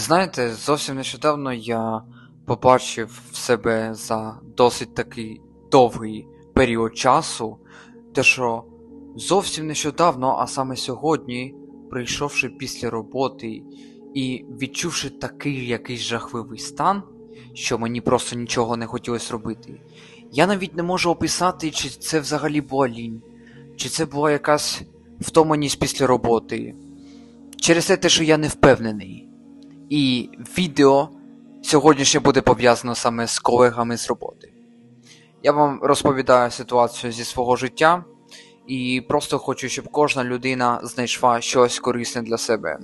Знаєте, зовсім нещодавно я побачив в себе за досить такий довгий період часу, те, що зовсім нещодавно, а саме сьогодні, прийшовши після роботи і відчувши такий якийсь жахливий стан, що мені просто нічого не хотілося робити, я навіть не можу описати, чи це взагалі була лінь, чи це була якась втоманість після роботи, через те, що я не впевнений. І відео сьогоднішнє буде пов'язано саме з колегами з роботи. Я вам розповідаю ситуацію зі свого життя і просто хочу, щоб кожна людина знайшла щось корисне для себе.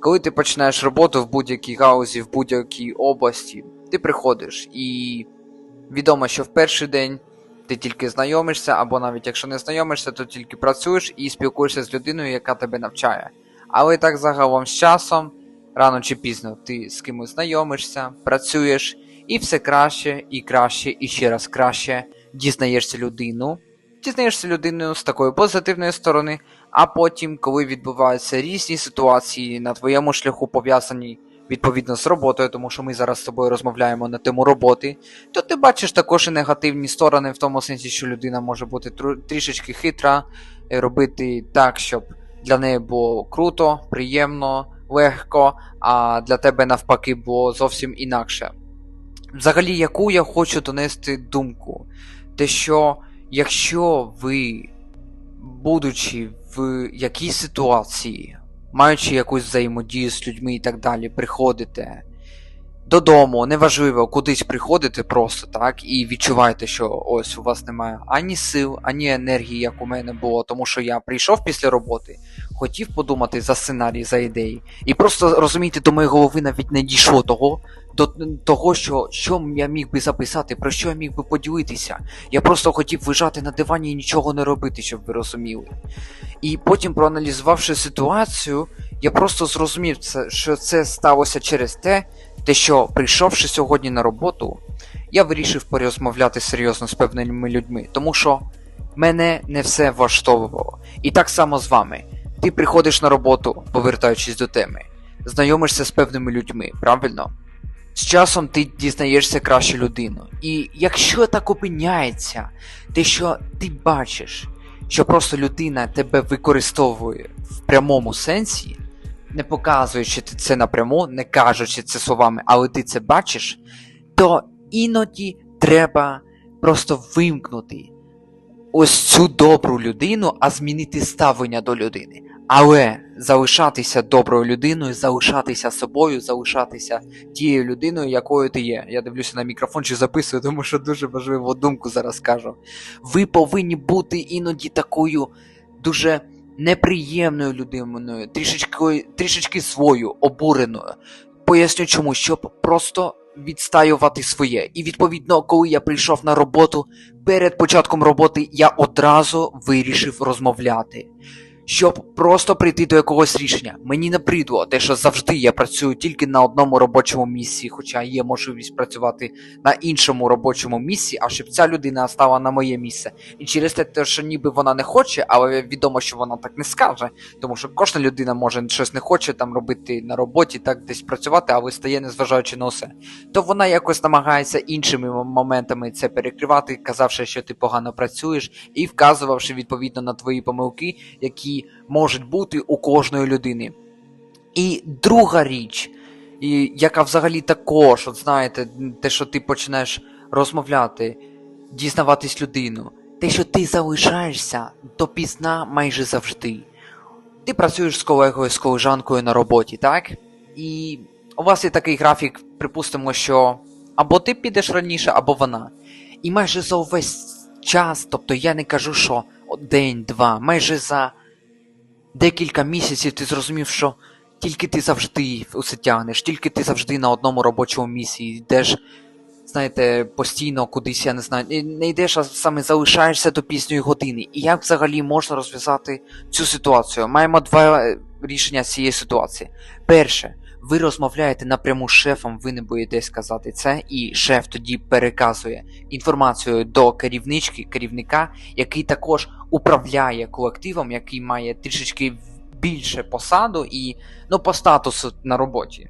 Коли ти починаєш роботу в будь-якій гаузі, в будь-якій області, ти приходиш і відомо, що в перший день ти тільки знайомишся, або навіть якщо не знайомишся, то тільки працюєш і спілкуєшся з людиною, яка тебе навчає. Але так загалом з часом рано чи пізно ти з кимось знайомишся, працюєш, і все краще і краще, і ще раз краще. Дізнаєшся людину, дізнаєшся людину з такої позитивної сторони, а потім, коли відбуваються різні ситуації на твоєму шляху пов'язані відповідно з роботою, тому що ми зараз з тобою розмовляємо на тему роботи, то ти бачиш також і негативні сторони, в тому сенсі, що людина може бути трішечки хитра, е, робити так, щоб для неї було круто, приємно, легко, а для тебе навпаки було зовсім інакше. Взагалі, яку я хочу донести думку? Те, що якщо ви, будучи в якійсь ситуації, маючи якусь взаємодію з людьми і так далі, приходите додому, неважливо, кудись приходите просто так, і відчуваєте, що ось у вас немає ані сил, ані енергії, як у мене було, тому що я прийшов після роботи, хотів подумати за сценарій, за ідеї, і просто розумієте, до моєї голови навіть не дійшло того, до того, що, що я міг би записати, про що я міг би поділитися. Я просто хотів лежати на дивані і нічого не робити, щоб ви розуміли. І потім, проаналізувавши ситуацію, я просто зрозумів, що це сталося через те, те, що прийшовши сьогодні на роботу, я вирішив порозмовляти серйозно з певними людьми, тому що мене не все влаштовувало. І так само з вами. Ти приходиш на роботу, повертаючись до теми, знайомишся з певними людьми, правильно? З часом ти дізнаєшся краще людину. І якщо так опиняється, те, що ти бачиш, що просто людина тебе використовує в прямому сенсі, не показуючи це напряму, не кажучи це словами, але ти це бачиш, то іноді треба просто вимкнути ось цю добру людину, а змінити ставлення до людини. Але залишатися доброю людиною, залишатися собою, залишатися тією людиною, якою ти є. Я дивлюся на мікрофон чи записую, тому що дуже важливу думку зараз кажу. Ви повинні бути іноді такою дуже неприємною людиною, трішечки, трішечки свою, обуреною. Поясню чому, щоб просто відстаювати своє. І відповідно, коли я прийшов на роботу, перед початком роботи я одразу вирішив розмовляти. Щоб просто прийти до якогось рішення. Мені не придло те, що завжди я працюю тільки на одному робочому місці, хоча є можливість працювати на іншому робочому місці, а щоб ця людина стала на моє місце. І через те, що ніби вона не хоче, але відомо, що вона так не скаже, тому що кожна людина може щось не хоче там робити на роботі, так десь працювати, але стає незважаючи на все. То вона якось намагається іншими моментами це перекривати, казавши, що ти погано працюєш, і вказувавши відповідно на твої помилки, які можуть бути у кожної людини. І друга річ, і, яка взагалі також, от знаєте, те, що ти починаєш розмовляти, дізнаватись людину, те, що ти залишаєшся допізна майже завжди. Ти працюєш з колегою, з колежанкою на роботі, так? І у вас є такий графік, припустимо, що або ти підеш раніше, або вона. І майже за увесь час, тобто я не кажу, що день-два, майже за декілька місяців ти зрозумів, що тільки ти завжди усе тягнеш, тільки ти завжди на одному робочому місці йдеш, знаєте, постійно кудись, я не знаю, не- йдеш, а саме залишаєшся до пізньої години. І як взагалі можна розв'язати цю ситуацію? Маємо два рішення рішення цієї ситуації. Перше, ви розмовляєте напряму з шефом, ви не боїтесь сказати це, і шеф тоді переказує інформацію до керівнички, керівника, який також управляє колективом, який має трішечки більше посаду і ну, по статусу на роботі.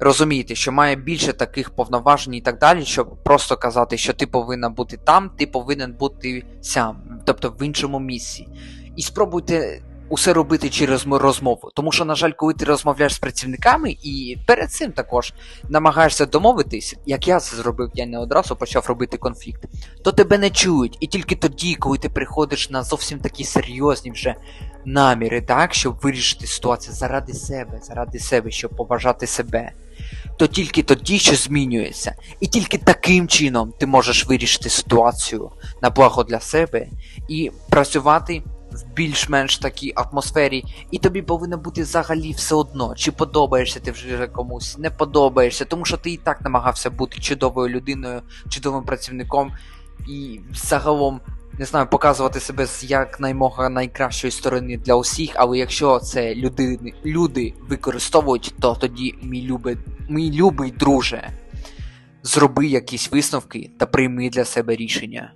розуміти, що має більше таких повноважень і так далі, щоб просто казати, що ти повинна бути там, ти повинен бути сям, тобто в іншому місці. І спробуйте усе робити через розмову. Тому що, на жаль, коли ти розмовляєш з працівниками, і перед цим також намагаєшся домовитись, як я це зробив, я не одразу почав робити конфлікт, то тебе не чують. І тільки тоді, коли ти приходиш на зовсім такі серйозні вже наміри, так, щоб вирішити ситуацію заради себе, заради себе, щоб поважати себе, то тільки тоді що змінюється. І тільки таким чином ти можеш вирішити ситуацію на благо для себе і працювати в більш-менш такій атмосфері, і тобі повинно бути взагалі все одно, чи подобаєшся ти вже комусь, не подобаєшся, тому що ти і так намагався бути чудовою людиною, чудовим працівником, і загалом, не знаю, показувати себе з якнаймога найкращої сторони для усіх, але якщо це люди, люди використовують, то тоді, мій любий, мій любий друже, зроби якісь висновки та прийми для себе рішення.